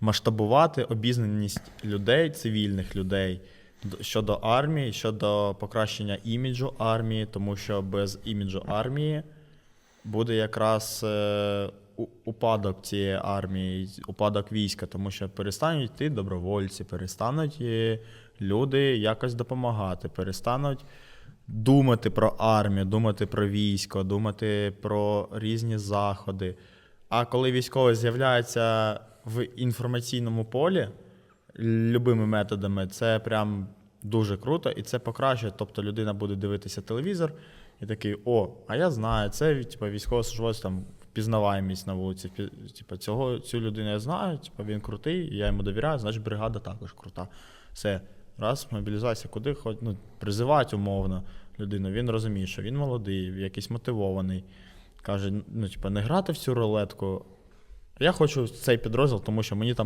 масштабувати обізнаність людей, цивільних людей щодо армії, щодо покращення іміджу армії, тому що без іміджу армії буде якраз е, упадок цієї армії, упадок війська, тому що перестануть йти добровольці, перестануть е, люди якось допомагати, перестануть думати про армію, думати про військо, думати про різні заходи. А коли військовий з'являється в інформаційному полі любими методами, це прям дуже круто і це покращує. Тобто людина буде дивитися телевізор і такий: о, а я знаю, це типу, військовослужбовець там впізнаваємість на вулиці. Типу, цього, цю людину я знаю, типу, він крутий, я йому довіряю, значить бригада також крута. Все. Раз, мобілізація, куди хоч, ну, призивають умовно людину. Він розуміє, що він молодий, якийсь мотивований. Каже: ну, типу, не грати в цю рулетку. Я хочу цей підрозділ, тому що мені там